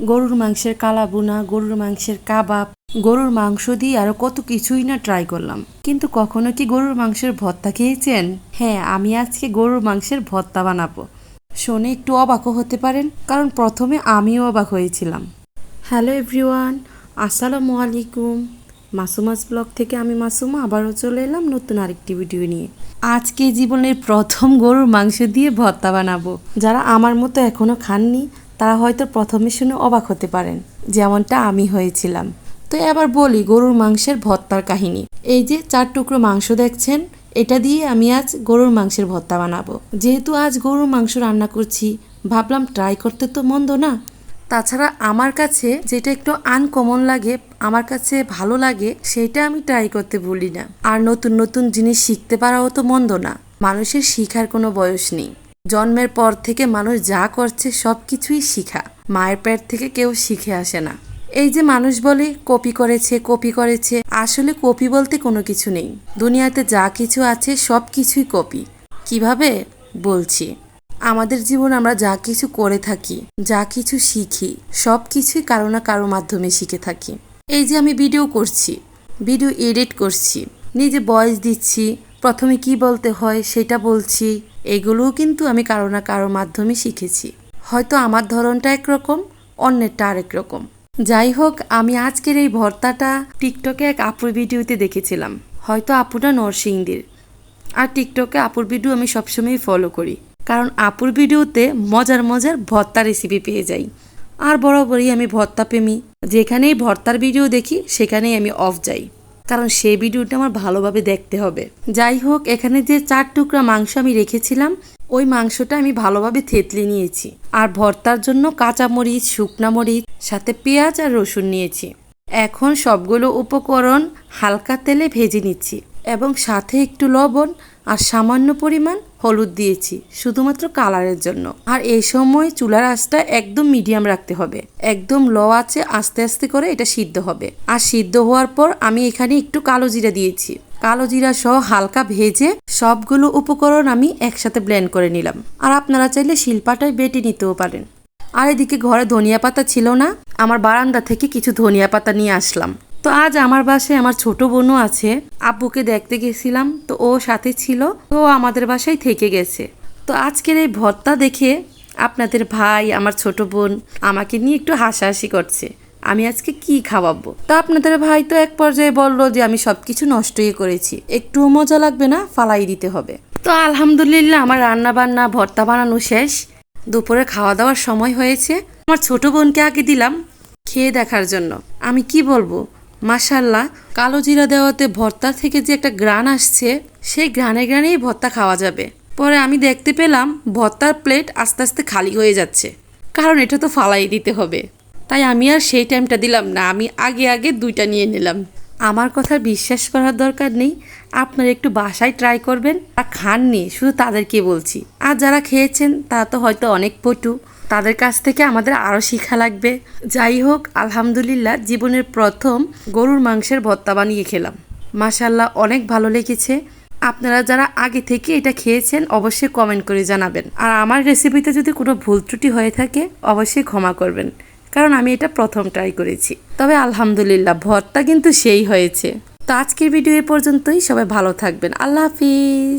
গরুর মাংসের কালাবুনা, গরুর মাংসের কাবাব, গরুর মাংস দিয়ে আরও কত কিছুই না ট্রাই করলাম। কিন্তু কখনো কি গরুর মাংসের ভর্তা খেয়েছেন? হ্যাঁ আমি আজকে গরুর মাংসের ভর্তা বানাবো। শুনে একটু অবাকও হতে পারেন, কারণ প্রথমে আমিও অবাক হয়েছিলাম। হ্যালো এভরিওয়ান, আসসালামু আলাইকুম। মাসুমাস ব্লগ থেকে আমি মাসুমা আবারও চলে এলাম নতুন আরেকটি ভিডিও নিয়ে। আজকে জীবনের প্রথম গরুর মাংস দিয়ে ভর্তা বানাবো। যারা আমার মতো এখনও খাননি তারা হয়তো প্রথমে শুনে অবাক হতে পারেন, যেমনটা আমি হয়েছিলাম। তো এবার বলি গরুর মাংসের ভর্তার কাহিনী। এই যে চার টুকরো মাংস দেখছেন, এটা দিয়ে আমি আজ গরুর মাংসের ভর্তা বানাবো। যেহেতু আজ গরুর মাংস রান্না করছি, ভাবলাম ট্রাই করতে তো মন্দ না। তাছাড়া আমার কাছে যেটা একটু আনকমন লাগে, আমার কাছে ভালো লাগে, সেটা আমি ট্রাই করতে ভুলি না। আর নতুন নতুন জিনিস শিখতে পারাও তো মন্দ না। মানুষের শিখার কোনো বয়স নেই। জন্মের পর থেকে মানুষ যা করছে সব কিছুই শিখা। মায়ের পেট থেকে কেউ শিখে আসে না। এই যে মানুষ বলে, কপি করেছে কপি করেছে, আসলে কপি বলতে কোনো কিছু নেই। দুনিয়াতে যা কিছু আছে সব কিছুই কপি। কীভাবে? বলছি। আমাদের জীবন আমরা যা কিছু করে থাকি, যা কিছু শিখি, সব কিছুই কারও না কারও মাধ্যমে শিখে থাকি। এই যে আমি ভিডিও করছি ভিডিও এডিট করছি, নিজে ভয়েস দিচ্ছি প্রথমে কি বলতে হয় সেটা বলছি, এগুলোও কিন্তু আমি কারও না কারও মাধ্যমে শিখেছি। হয়তো আমার ধরনটা একরকম, অন্যেরটা আরেক রকম। যাই হোক, আমি আজকের এই ভর্তাটা টিকটকে এক আপুর ভিডিওতে দেখেছিলাম। হয়তো আপুটা নরসিংদীর। আর টিকটকে আপুর ভিডিও আমি সবসময় ফলো করি। কারণ আপুর ভিডিওতে মজার মজার ভর্তা রেসিপি পেয়ে যাই। আর বরাবরই আমি ভর্তা প্রেমী যেখানেই ভর্তার ভিডিও দেখি, সেখানেই আমি অফ যাই। কারণ সেই ভিডিওটা আমার ভালোভাবে দেখতে হবে। যাই হোক, এখানে যে চার টুকরা মাংস আমি রেখেছিলাম, ওই মাংসটা আমি ভালোভাবে থেতলে নিয়েছি। আর ভর্তার জন্য কাঁচা মরিচ, শুকনা মরিচ, সাথে পেঁয়াজ আর রসুন নিয়েছি। এখন সবগুলো উপকরণ হালকা তেলে ভেজে নিচ্ছি এবং সাথে একটু লবণ আর সামান্য পরিমাণ হলুদ দিয়েছি, শুধুমাত্র কালারের জন্য। আর এই সময় চুলার আঁচটা একদম মিডিয়াম রাখতে হবে। একদম লো আছে আস্তে আস্তে করে এটা সিদ্ধ হবে। আর সিদ্ধ হওয়ার পর আমি এখানে একটু কালো জিরা দিয়েছি। কালো জিরা সহ হালকা ভেজে সবগুলো উপকরণ আমি একসাথে ব্লেন্ড করে নিলাম। আর আপনারা চাইলে শিল্পাটায় বেটে নিতেও পারেন। আর এদিকে ঘরে ধনিয়া পাতা ছিল না, আমার বারান্দা থেকে কিছু ধনিয়া পাতা নিয়ে আসলাম। তো আজ আমার বাসায় আমার ছোট বোনও আছে। আব্বুকে দেখতে গেছিলাম, তো ও সাথে ছিল, তো আমাদের বাসায় থেকে গেছে। তো আজকের এই ভর্তা দেখে আপনাদের ভাই, আমার ছোট বোন আমাকে নিয়ে একটু হাসাহাসি করছে। আমি আজকে কি খাওয়াবো? তো আপনাদের ভাই তো এক পর্যায়ে বলল যে আমি সব কিছু নষ্টই করেছি। একটুও মজা লাগবে না, ফালাই দিতে হবে। তো আলহামদুলিল্লাহ আমার রান্না বান্না ভর্তা বানানো শেষ। দুপুরে খাওয়া দাওয়ার সময় হয়েছে। আমার ছোট বোনকে আগে দিলাম খেয়ে দেখার জন্য। আমি কি বলব? মাসাল্লাহ কালো জিরা দেওয়াতে ভর্তা থেকে যে একটা গ্রান আসছে, সেই গ্রানে গ্রানেই ভর্তা খাওয়া যাবে। পরে আমি দেখতে পেলাম, ভর্তার প্লেট আস্তে আস্তে খালি হয়ে যাচ্ছে। কারণ এটা তো ফালাই দিতে হবে। তাই আমি আর সেই টাইমটা দিলাম না, আমি আগে আগে দুইটা নিয়ে নিলাম। আমার কথা বিশ্বাস করার দরকার নেই, আপনারা একটু বাসায় ট্রাই করবেন। আর খাননি, শুধু তাদেরকে বলছি। আর যারা খেয়েছেন, তারা তো হয়তো অনেক পটু। তাদের কাছ থেকে আমাদের আরও শিক্ষা লাগবে। যাই হোক আলহামদুলিল্লাহ জীবনের প্রথম গরুর মাংসের ভত্তা বানিয়ে খেলাম। মাসাল্লাহ অনেক ভালো লেগেছে। আপনারা যারা আগে থেকে এটা খেয়েছেন, অবশ্যই কমেন্ট করে জানাবেন। আর আমার রেসিপিতে যদি কোনো ভুল ত্রুটি হয়ে থাকে, অবশ্যই ক্ষমা করবেন। কারণ আমি এটা প্রথম ট্রাই করেছি। তবে আলহামদুলিল্লাহ, ভর্তা কিন্তু সেই হয়েছে। তো আজকের ভিডিও এ পর্যন্তই। সবাই ভালো থাকবেন। আল্লাহ হাফিজ।